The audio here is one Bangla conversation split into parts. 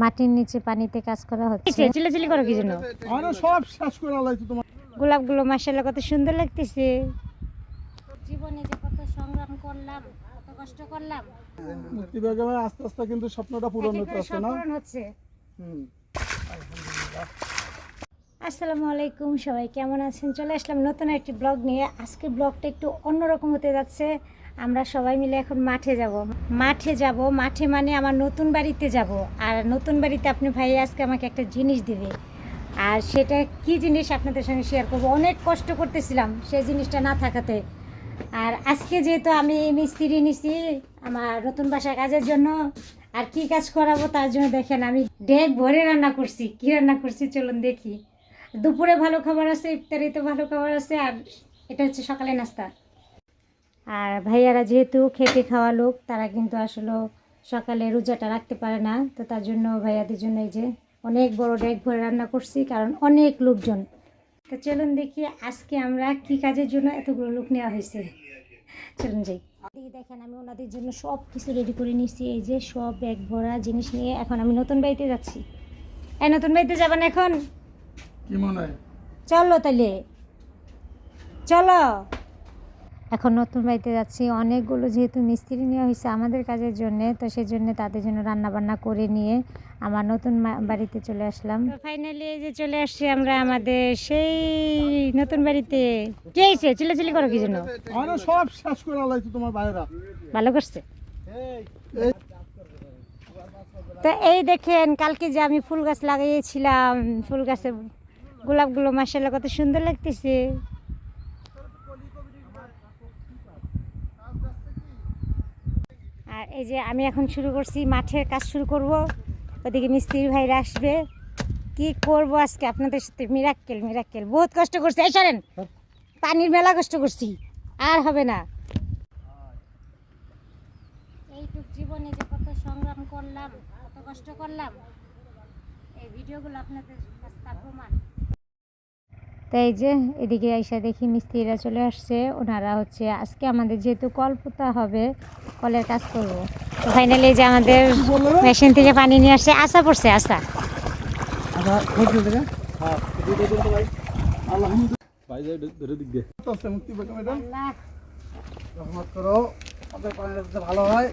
মাটির নিচে পানিতে কাজ করা হচ্ছে চিলাচিলি করো কি জন্য? আরে সব শেষ করে আলাইছি তোমার। গোলাপগুলো মাসাল্লাহ কত সুন্দর লাগতেছে। জীবনে যে কত সংগ্রাম করলাম কত কষ্ট করলাম। মুক্তি বেগমে আস্তে আস্তে কিন্তু স্বপ্নটা পূরণ হতে আসছে না? হচ্ছে। হুম। আসসালামু আলাইকুম সবাই কেমন আছেন? চলে আসলাম নতুন একটি ব্লগ নিয়ে। আজকে ব্লগটা একটু অন্যরকম হতে যাচ্ছে। আমরা সবাই মিলে এখন মাঠে যাব। মাঠে যাব, মাঠে মানে আমার নতুন বাড়িতে যাব। আর নতুন বাড়িতে আপনি ভাই আজকে আমাকে একটা জিনিস দিবে। আর সেটা কি জিনিস আপনাদের সঙ্গে শেয়ার করব? অনেক কষ্ট করতেছিলাম সেই জিনিসটা না থাকাতে। আর আজকে যেহেতু আমি মিস্ত্রি নিছি আমার নতুন বাসার কাজের জন্য, আর কি কাজ করাবো তার জন্য দেখেন আমি ডেক ভরে রান্না করছি। কি রান্না করছি চলুন দেখি। দুপুরে ভালো খাবার আছে, ইফতারিতে ভালো খাবার আছে, আর এটা হচ্ছে সকালে নাস্তা। আর ভাইয়ারা যেহেতু খেতে খাওয়া লোক তারা কিন্তু আসলে সকালে রোজাটা রাখতে পারে না। তো তার জন্য ভাইয়াদের জন্য এই যে অনেক বড় ডেক ভরে রান্না করছি কারণ অনেক লোকজন। তো চলুন দেখি আজকে আমরা কি কাজের জন্য এতগুলো লোক নেওয়া হয়েছে। চলুন যাই। এদিকে দেখেন আমি ওনাদের জন্য সব কিছু রেডি করে নিচ্ছি এই যে সব ব্যাগ ভরা জিনিস নিয়ে এখন আমি নতুন বাড়িতে যাচ্ছি। এই নতুন বাড়িতে যাবেন এখন? কি মনে হয়? চলো তাহলে চলো। এখন নতুন বাড়িতে যাচ্ছি। অনেকগুলো যেহেতু মিস্ত্রি নেওয়া হয়েছে আমাদের কাজের জন্য তো সেই জন্য তাদের জন্য রান্না বান্না করে নিয়ে আমার নতুন বাড়িতে চলে আসলাম। ফাইনালি এই যে চলে আসছি আমরা আমাদের সেই নতুন বাড়িতে। কে হয়েছে চিলাচিলি করো কি জন্য? আরে সব শেষ করে তোমার বাইরা ভালো করছে? তো এই দেখেন কালকে যে আমি ফুল গাছ লাগিয়েছিলাম ফুল গাছে গোলাপগুলো মাসাল্লাহ কত সুন্দর লাগতেছে। আর এই যে আমি এখন শুরু করছি, মাঠের কাজ শুরু করব। ওদিকে মিস্ত্রি ভাইরা আসবে। কি করব আজকে? আপনাদের সাথে মিরাক্কেল মিরাক্কেল বহুত কষ্ট করছি। এই সরেন পানির মেলা কষ্ট করছি। আর হবে না। এইটুক জীবনে যে কত সংগ্রাম করলাম, কত কষ্ট করলাম, এই ভিডিওগুলো আপনাদের কাছে প্রমাণ। তো এই যে এদিকে আইসা দেখি মিস্ত্রিরা চলে আসছে। ওনারা হচ্ছে আজকে আমাদের যেহেতু কল পোতা হবে কলের কাজ করব। তো ফাইনালি যে আমাদের মেশিন থেকে পানি নিয়ে আসছে আশা পড়ছে আশা। আচ্ছা হচ্ছে হ্যাঁ ভালো হয়।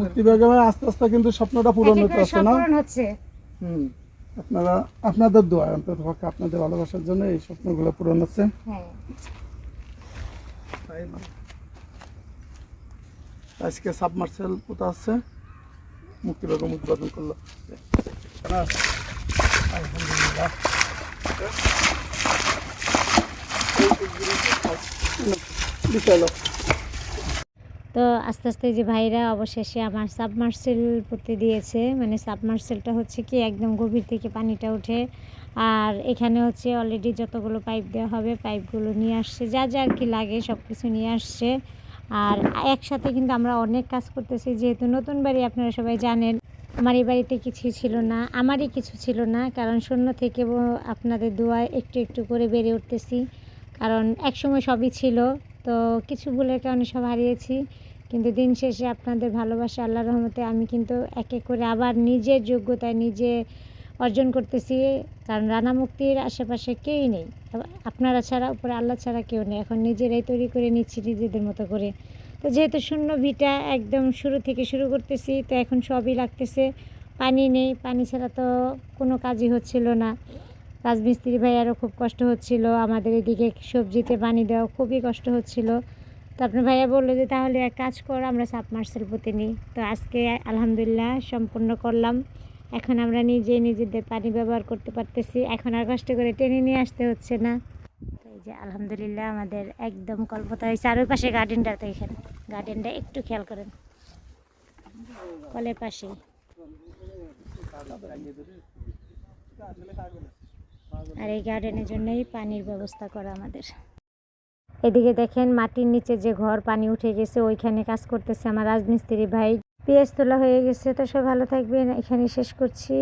মুক্তি আস্তে আস্তে কিন্তু স্বপ্নটা পূরণ সব না। পূরণ হচ্ছে। হুম। আপনারা আপনাদের দোয়া অন্তত পক্ষে আপনাদের ভালোবাসার জন্য এই স্বপ্নগুলো পূরণ হচ্ছে। হ্যাঁ। আজকে সাবমার্সেল পোতা আছে? মুক্তি বেগম উদ্বোধন করল আলহামদুলিল্লাহ। বিকালো তো আস্তে আস্তে যে ভাইরা অবশেষে আমার সাবমার্সেল করতে দিয়েছে মানে সাবমার্সেলটা হচ্ছে কি একদম গভীর থেকে পানিটা ওঠে। আর এখানে হচ্ছে অলরেডি যতগুলো পাইপ দেওয়া হবে পাইপগুলো নিয়ে আসছে, যা যা আর কি লাগে সব কিছু নিয়ে আসছে। আর একসাথে কিন্তু আমরা অনেক কাজ করতেছি, যেহেতু নতুন বাড়ি আপনারা সবাই জানেন, আমার এই বাড়িতে কিছু ছিল না, আমারই কিছু ছিল না, কারণ শূন্য থেকে আপনাদের দোয়ায় একটু একটু করে বেড়ে উঠতেছি। কারণ একসময় সবই ছিল তো কিছু ভুলের কারণে সব হারিয়েছি। কিন্তু দিন শেষে আপনাদের ভালোবাসা আল্লাহ রহমতে আমি কিন্তু এক এক করে আবার নিজের যোগ্যতায় নিজে অর্জন করতেছি। কারণ রানা মুক্তির আশেপাশে কেউই নেই। আপনারা ছাড়া, উপরে আল্লাহ ছাড়া কেউ নেই। এখন নিজেরাই তৈরি করে নিচ্ছি নিজেদের মতো করে। তো যেহেতু শূন্য ভিটা একদম শুরু থেকে শুরু করতেছি, তো এখন সবই লাগতেছে। পানি নেই। পানি ছাড়া তো কোনো কাজই হচ্ছিল না। রাজমিস্ত্রি ভাইয়ারও খুব কষ্ট হচ্ছিল, আমাদের এদিকে সবজিতে পানি দেওয়া খুবই কষ্ট হচ্ছিল। তো আপনার ভাইয়া বলল যে, তাহলে এক কাজ কর, আমরা সাবমার্সেল পুঁতে নিই। তো আজকে আলহামদুলিল্লাহ সম্পূর্ণ করলাম। এখন আমরা নিজে নিজেদের পানি ব্যবহার করতে পারতেছি। এখন আর কষ্ট করে টেনে নিয়ে আসতে হচ্ছে না। তো এই যে আলহামদুলিল্লাহ আমাদের একদম কল্পতা হয়েছে। আর ওই পাশে গার্ডেনটা তো এখানে গার্ডেনটা একটু খেয়াল করেন। কলের পাশেই। আর এই গার্ডেনের জন্যই পানির ব্যবস্থা করা আমাদের। এদিকে দেখেন, মাটির নিচে যে ঘর, পানি উঠে গেছে, ওইখানে কাজ করতেছে আমার রাজমিস্ত্রি ভাই। পেঁয়াজ তোলা হয়ে গেছে, তো সব ভালো থাকবেন। এখানে শেষ করছি।